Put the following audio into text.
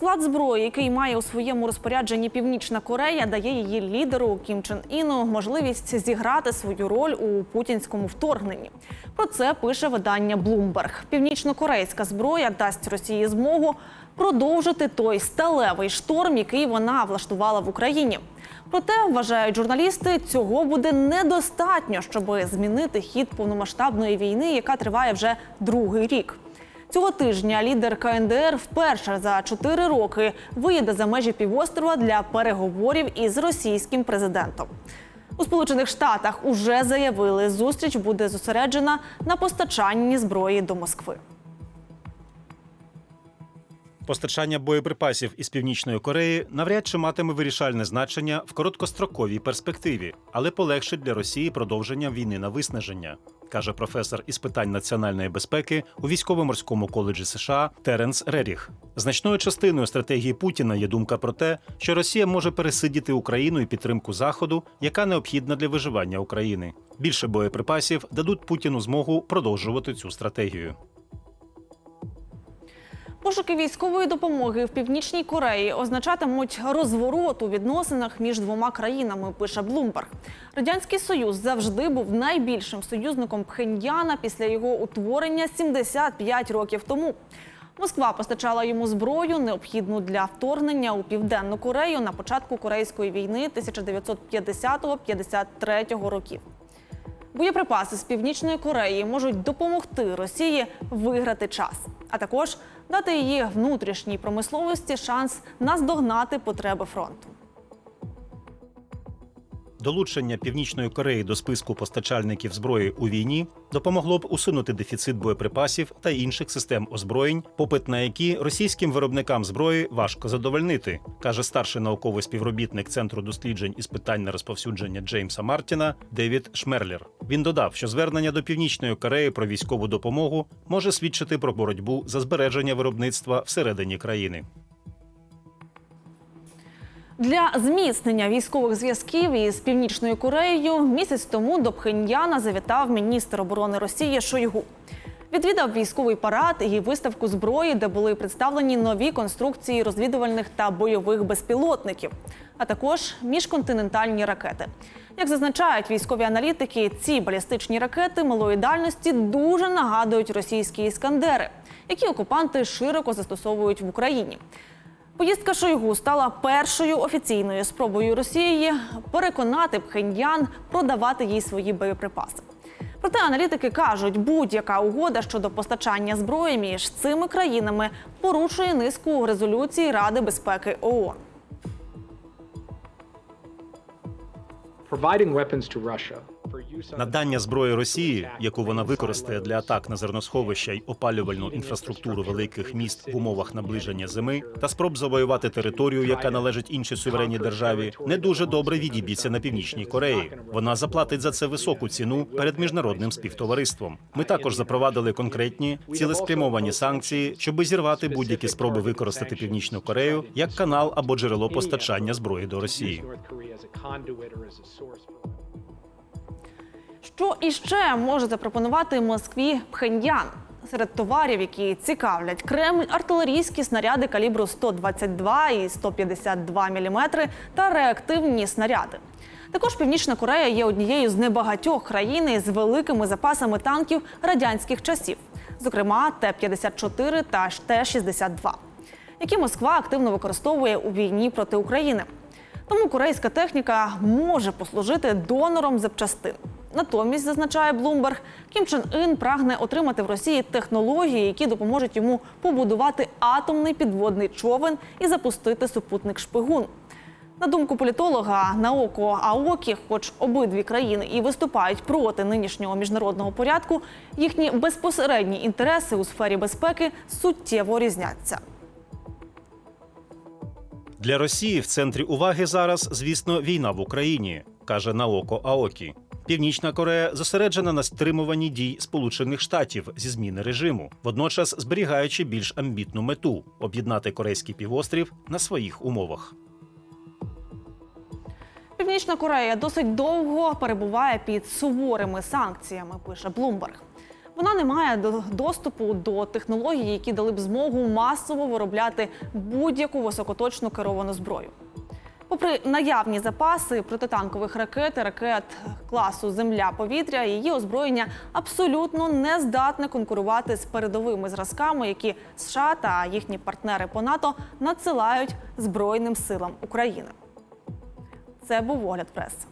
Склад зброї, який має у своєму розпорядженні Північна Корея, дає її лідеру Кім Чен Іну можливість зіграти свою роль у путінському вторгненні. Про це пише видання Bloomberg. Північно-корейська зброя дасть Росії змогу продовжити той сталевий шторм, який вона влаштувала в Україні. Проте вважають журналісти, цього буде недостатньо, щоб змінити хід повномасштабної війни, яка триває вже другий рік. Цього тижня лідер КНДР вперше за чотири роки виїде за межі півострова для переговорів із російським президентом. У Сполучених Штатах уже заявили, зустріч буде зосереджена на постачанні зброї до Москви. Постачання боєприпасів із північної Кореї навряд чи матиме вирішальне значення в короткостроковій перспективі, але полегшить для Росії продовження війни на виснаження, каже професор із питань національної безпеки у військово-морському коледжі США Теренс Реріх. Значною частиною стратегії Путіна є думка про те, що Росія може пересидіти Україну і підтримку Заходу, яка необхідна для виживання України. Більше боєприпасів дадуть Путіну змогу продовжувати цю стратегію. Пошуки військової допомоги в північній Кореї означатимуть розворот у відносинах між двома країнами. Пише Блумберг. Радянський Союз завжди був найбільшим союзником Пхеньяна після його утворення 75 років тому. Москва постачала йому зброю, необхідну для вторгнення у південну Корею на початку Корейської війни 1950-53 років. Боєприпаси з північної Кореї можуть допомогти Росії виграти час, а також дати її внутрішній промисловості шанс наздогнати потреби фронту. Долучення Північної Кореї до списку постачальників зброї у війні допомогло б усунути дефіцит боєприпасів та інших систем озброєнь, попит на які російським виробникам зброї важко задовольнити, каже старший науковий співробітник Центру досліджень із питань нерозповсюдження Джеймса Мартіна Девід Шмерлер. Він додав, що звернення до Північної Кореї про військову допомогу може свідчити про боротьбу за збереження виробництва всередині країни. Для зміцнення військових зв'язків із північною Кореєю місяць тому до Пхеньяна завітав міністр оборони Росії Шойгу. Відвідав військовий парад і виставку зброї, де були представлені нові конструкції розвідувальних та бойових безпілотників, а також міжконтинентальні ракети. Як зазначають військові аналітики, ці балістичні ракети малої дальності дуже нагадують російські іскандери, які окупанти широко застосовують в Україні. Поїздка Шойгу стала першою офіційною спробою Росії переконати Пхеньян продавати їй свої боєприпаси. Проте аналітики кажуть, будь-яка угода щодо постачання зброї між цими країнами порушує низку резолюцій Ради безпеки ООН. providing weapons to Russia Надання зброї Росії, яку вона використає для атак на зерносховища й опалювальну інфраструктуру великих міст в умовах наближення зими та спроб завоювати територію, яка належить іншій суверенній державі, не дуже добре відіб'ється на північній Кореї. Вона заплатить за це високу ціну перед міжнародним співтовариством. Ми також запровадили конкретні цілеспрямовані санкції, щоби зірвати будь-які спроби використати північну Корею як канал або джерело постачання зброї до Росії. Що іще може запропонувати Москві Пхеньян? Серед товарів, які цікавлять Кремль, артилерійські снаряди калібру 122 і 152 мм та реактивні снаряди. Також Північна Корея є однією з небагатьох країн із великими запасами танків радянських часів, зокрема Т-54 та Т-62, які Москва активно використовує у війні проти України. Тому корейська техніка може послужити донором запчастин. Натомість, зазначає Блумберг, Кім Чен Ін прагне отримати в Росії технології, які допоможуть йому побудувати атомний підводний човен і запустити супутник шпигун. На думку політолога Наоко Аокі, хоч обидві країни і виступають проти нинішнього міжнародного порядку, їхні безпосередні інтереси у сфері безпеки суттєво різняться. Для Росії в центрі уваги зараз, звісно, війна в Україні, каже Наоко Аокі. Північна Корея зосереджена на стримуванні дій Сполучених Штатів зі зміни режиму, водночас зберігаючи більш амбітну мету об'єднати корейський півострів на своїх умовах. Північна Корея досить довго перебуває під суворими санкціями, пише Блумберг. Вона не має до- доступу до технологій, які дали б змогу масово виробляти будь-яку високоточну керовану зброю. Попри наявні запаси протитанкових ракет ракет класу Земля-повітря, її озброєння абсолютно не здатне конкурувати з передовими зразками, які США та їхні партнери по НАТО надсилають Збройним силам України. Це був огляд преси.